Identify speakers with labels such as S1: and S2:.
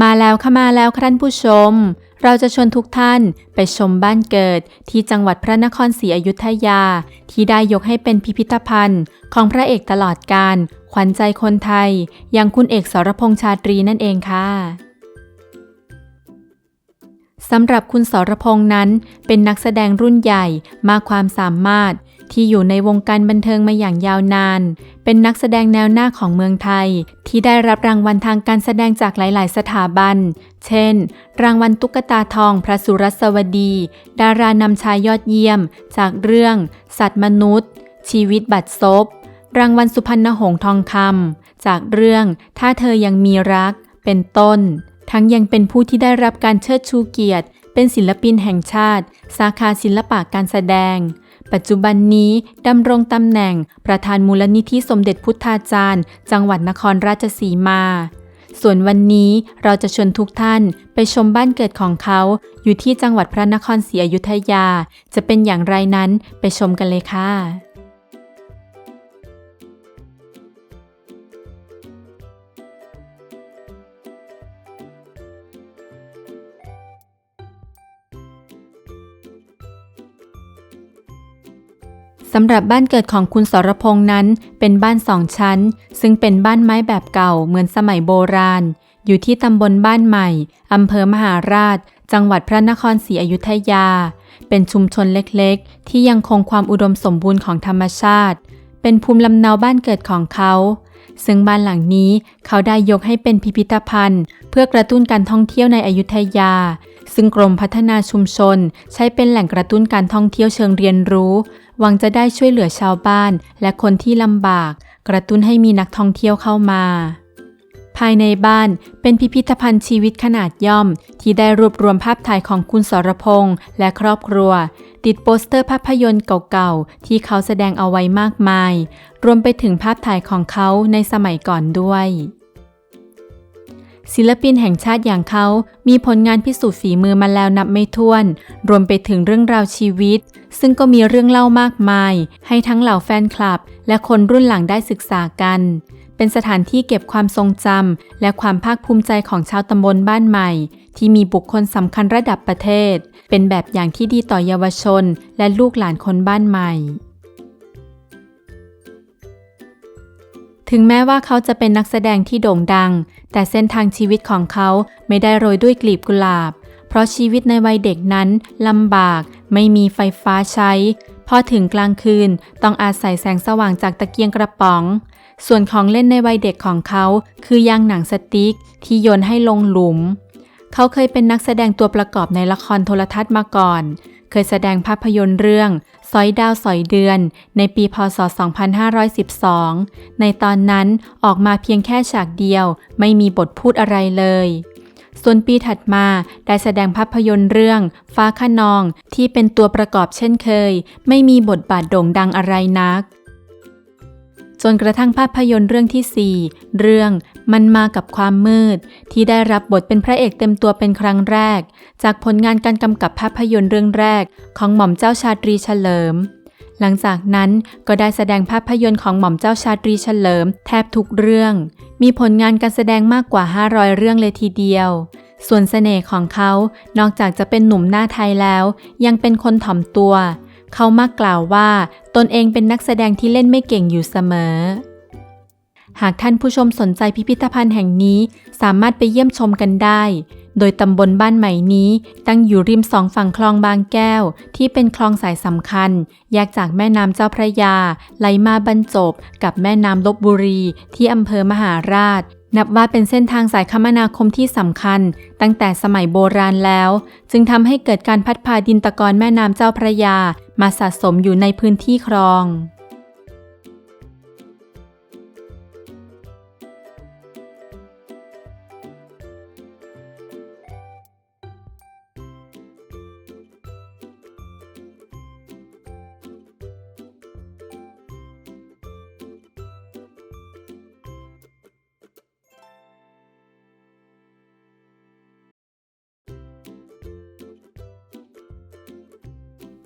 S1: มาแล้วค่ะมาแล้วค่ะท่านผู้ชม เราจะชวนทุกท่านไปชมบ้านเกิด ที่จังหวัดพระนครศรีอยุธยา ที่ได้ยกให้เป็นพิพิธภัณฑ์ ของพระเอกตลอดการ ขวัญใจคนไทย อย่างคุณเอกสรพงษ์ชาตรีนั่นเองค่ะ สำหรับคุณสรพงษ์นั้น เป็นนักแสดงรุ่นใหญ่มากความสามารถ ที่อยู่ในวงการบันเทิงมาอย่างยาวนาน เป็นนักแสดงแนวหน้าของเมืองไทย ที่ได้รับรางวัลทางการแสดงจากหลาย ๆ สถาบัน เช่น รางวัลตุ๊กตาทองพระสุรสวดี ดารานำชายยอดเยี่ยม จากเรื่อง สัตว์มนุษย์ ชีวิตบัดซบรางวัลสุพรรณหงส์ทองคำจากเรื่อง ถ้าเธอยังมีรัก เป็นต้น ทั้งยังเป็นผู้ที่ได้รับการเชิดชูเกียรติ เป็นศิลปินแห่งชาติ สาขาศิลปะการแสดง ปัจจุบันนี้ดำรงตำแหน่ง ประธานมูลนิธิสมเด็จพุทธาจารย์ จังหวัดนครราชสีมา ส่วนวันนี้เราจะชวนทุกท่านไปชมบ้านเกิดของเขา อยู่ที่จังหวัดพระนครศรีอยุธยา จะเป็นอย่างไรนั้นไปชมกันเลยค่ะ สำหรับบ้านเกิดของคุณสรพงษ์นั้น เป็นบ้านสองชั้น ซึ่งเป็นบ้านไม้แบบเก่าเหมือนสมัยโบราณ อยู่ที่ตำบลบ้านใหม่อำเภอมหาราช จังหวัดพระนครศรีอยุธยา เป็นชุมชนเล็กๆ ที่ยังคงความอุดมสมบูรณ์ของธรรมชาติ เป็นภูมิลำเนาบ้านเกิดของเขา ซึ่งบ้านหลังนี้เขาได้ยกให้เป็นพิพิธภัณฑ์ เพื่อกระตุ้นการท่องเที่ยวในอยุธยาซึ่งกรมพัฒนาชุมชน ใช้เป็นแหล่งกระตุ้นการท่องเที่ยวเชิงเรียนรู้ หวังจะได้ช่วยเหลือชาวบ้านและคนที่ลำบาก กระตุ้นให้มีนักท่องเที่ยวเข้ามา ภายในบ้านเป็นพิพิธภัณฑ์ชีวิตขนาดย่อม ที่ได้รวบรวมภาพถ่ายของคุณสรพงษ์และครอบครัว ติดโปสเตอร์ภาพยนตร์เก่าๆ ที่เขาแสดงเอาไว้มากมาย รวมไปถึงภาพถ่ายของเขาในสมัยก่อนด้วย ศิลปินแห่งชาติอย่างเขา มีผลงานพิสูจน์ฝีมือมาแล้วนับไม่ถ้วน รวมไปถึงเรื่องราวชีวิต ซึ่งก็มีเรื่องเล่ามากมาย ให้ทั้งเหล่าแฟนคลับ และคนรุ่นหลังได้ศึกษากัน เป็นสถานที่เก็บความทรงจำและความภาคภูมิใจของชาวตำบลบ้านใหม่ ที่มีบุคคลสำคัญระดับประเทศ เป็นแบบอย่างที่ดีต่อเยาวชน และลูกหลานคนบ้านใหม่ ถึงแม้ว่าเขาจะเป็นนักแสดงที่โด่งดัง แต่เส้นทางชีวิตของเขาไม่ได้โรยด้วยกลีบกุหลาบ เพราะชีวิตในวัยเด็กนั้นลำบาก ไม่มีไฟฟ้าใช้ พอถึงกลางคืนต้องอาศัยแสงสว่างจากตะเกียงกระป๋อง ส่วนของเล่นในวัยเด็กของเขาคือยางหนังสติ๊กที่โยนให้ลงหลุม เขาเคยเป็นนักแสดงตัวประกอบในละครโทรทัศน์มาก่อน เคยแสดงภาพยนตร์เรื่องสอยดาวสอยเดือน ในปีพศ 2512 ในตอนนั้นออกมาเพียงแค่ฉากเดียว ไม่มีบทพูดอะไรเลย ส่วนปีถัดมาได้แสดงภาพยนตร์เรื่อง ฟ้าขนองที่เป็นตัวประกอบเช่นเคย ไม่มีบทบาทโด่งดังอะไรนัก จนกระทั่งภาพยนตร์เรื่องที่ 4 เรื่องมันมากับความมืด ที่ได้รับบทเป็นพระเอกเต็มตัวเป็นครั้งแรก จากผลงานการกำกับภาพยนตร์เรื่องแรก ของหม่อมเจ้าชาตรีเฉลิม หลังจากนั้นก็ได้แสดงภาพยนตร์ของหม่อมเจ้าชาตรีเฉลิม แทบทุกเรื่อง มีผลงานการแสดงมากกว่า 500 เรื่องเลยทีเดียวส่วนเสน่ห์ของเขา นอกจากจะเป็นหนุ่มหน้าไทยแล้ว ยังเป็นคนถ่อมตัว เขามักกล่าวว่า ตนเองเป็นนักแสดงที่เล่นไม่เก่งอยู่เสมอ หากท่านผู้ชมสนใจพิพิธภัณฑ์แห่งนี้สามารถไปเยี่ยมชมกันได้ โดยตำบลบ้านใหม่นี้ ตั้งอยู่ริมสองฝั่งคลองบางแก้ว ที่เป็นคลองสายสำคัญ แยกจากแม่น้ำเจ้าพระยา ไหลมาบรรจบกับแม่น้ำลบบุรี ที่อำเภอมหาราชนับว่าเป็นเส้นทางสายคมนาคมที่สำคัญ ตั้งแต่สมัยโบราณแล้ว จึงทำให้เกิดการพัดพาดินตะกอนแม่น้ำเจ้าพระยา มาสะสมอยู่ในพื้นที่คลอง